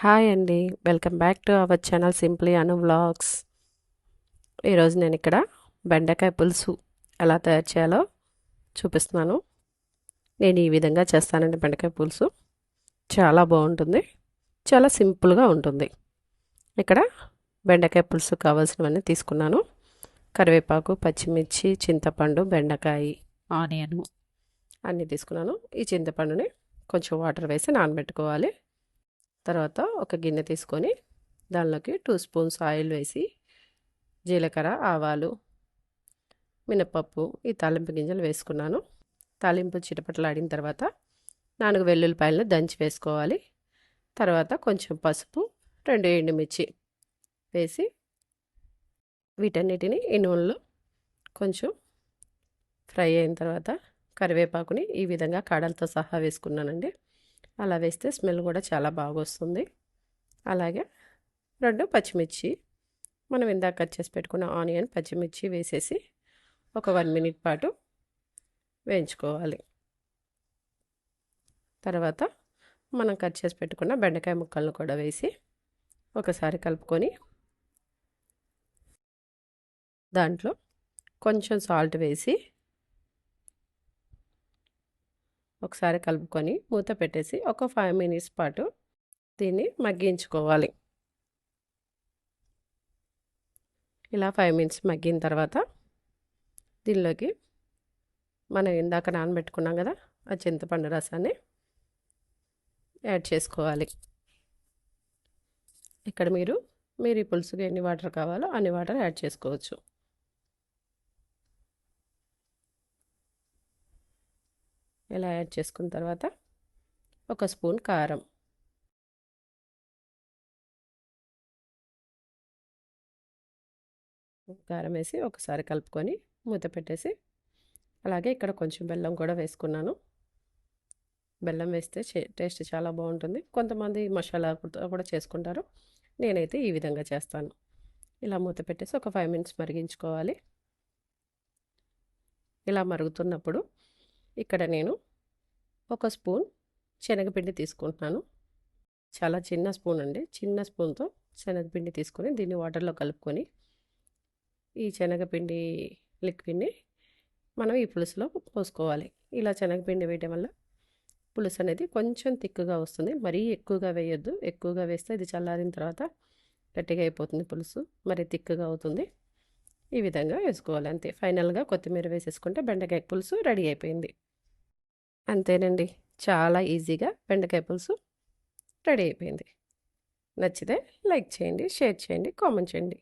Hi అండి. Welcome back to our channel simply Anu vlogs. ఈరోజు నేను ఇక్కడ బెండకాయ పులుసు ఎలా తయారు చేయాలో చూపిస్తున్నాను. నేను ఈ విధంగా చేస్తానండి బెండకాయ పులుసు. చాలా బాగుంటుంది. చాలా సింపుల్గా ఉంటుంది. ఇక్కడ బెండకాయ పులుసు కావాల్సినవన్నీ తీసుకున్నాను. కరివేపాకు పచ్చిమిర్చి చింతపండు బెండకాయ ఆనియన్ అన్నీ తీసుకున్నాను. ఈ చింతపండుని కొంచెం వాటర్ వేసి నానబెట్టుకోవాలి. తర్వాత ఒక గిన్నె తీసుకొని దానిలోకి టూ స్పూన్స్ ఆయిల్ వేసి జీలకర్ర ఆవాలు మినపప్పు ఈ తాలింపు గింజలు వేసుకున్నాను. తాలింపు చిటపటలాడిన తర్వాత నాలుగు వెల్లుల్లిపాయలను దంచి వేసుకోవాలి. తర్వాత కొంచెం పసుపు రెండు ఎండుమిర్చి వేసి వీటన్నిటిని ఈ నూనెలో కొంచెం ఫ్రై అయిన తర్వాత కరివేపాకుని ఈ విధంగా కాడలతో సహా వేసుకున్నానండి. అలా వేస్తే స్మెల్ కూడా చాలా బాగా వస్తుంది అలాగే రెండు పచ్చిమిర్చి మనం ఇందాక కట్ చేసి పెట్టుకున్న ఆనియన్ పచ్చిమిర్చి వేసేసి ఒక వన్ మినిట్ పాటు వేయించుకోవాలి. తర్వాత మనం కట్ చేసి పెట్టుకున్న బెండకాయ ముక్కలను కూడా వేసి ఒకసారి కలుపుకొని దాంట్లో కొంచెం సాల్ట్ వేసి ఒకసారి కలుపుకొని మూత పెట్టేసి ఒక ఫైవ్ మినిట్స్ పాటు దీన్ని మగ్గించుకోవాలి. ఇలా ఫైవ్ మినిట్స్ మగ్గిన తర్వాత దీనిలోకి మనం ఇందాక నానబెట్టుకున్నాం కదా ఆ చింతపండు రసాన్ని యాడ్ చేసుకోవాలి. ఇక్కడ మీరు మీరు ఈ పులుసుకి ఎన్ని వాటర్ కావాలో అన్ని వాటర్ యాడ్ చేసుకోవచ్చు. ఇలా యాడ్ చేసుకున్న తర్వాత ఒక స్పూన్ కారం. కారం వేసి ఒకసారి కలుపుకొని మూత పెట్టేసి అలాగే ఇక్కడ కొంచెం బెల్లం కూడా వేసుకున్నాను. బెల్లం వేస్తే టేస్ట్ చాలా బాగుంటుంది. కొంతమంది మసాలా కూడా చేసుకుంటారు. నేనైతే ఈ విధంగా చేస్తాను. ఇలా మూత పెట్టేసి ఒక ఫైవ్ మినిట్స్ మరిగించుకోవాలి. ఇలా మరుగుతున్నప్పుడు ఇక్కడ నేను ఒక స్పూన్ శనగపిండి తీసుకుంటున్నాను. చాలా చిన్న స్పూన్ అండి. చిన్న స్పూన్తో శనగపిండి తీసుకొని దీన్ని వాటర్లో కలుపుకొని ఈ శనగపిండి లిక్విడ్ని మనం ఈ పులుసులో పోసుకోవాలి. ఇలా శనగపిండి వేయడం వల్ల పులుసు అనేది కొంచెం తిక్కుగా వస్తుంది. మరీ ఎక్కువగా వేయొద్దు. ఎక్కువగా వేస్తే ఇది చల్లారిన తర్వాత గట్టిగా అయిపోతుంది పులుసు. మరి తిక్కుగా అవుతుంది. ఈ విధంగా వేసుకోవాలి అంతే. ఫైనల్గా కొత్తిమీర వేసేసుకుంటే బెండకాయ పులుసు రెడీ అయిపోయింది. అంతేనండి. చాలా ఈజీగా బెండకాయ పులుసు రెడీ అయిపోయింది. నచ్చితే లైక్ చేయండి షేర్ చేయండి కామెంట్ చేయండి.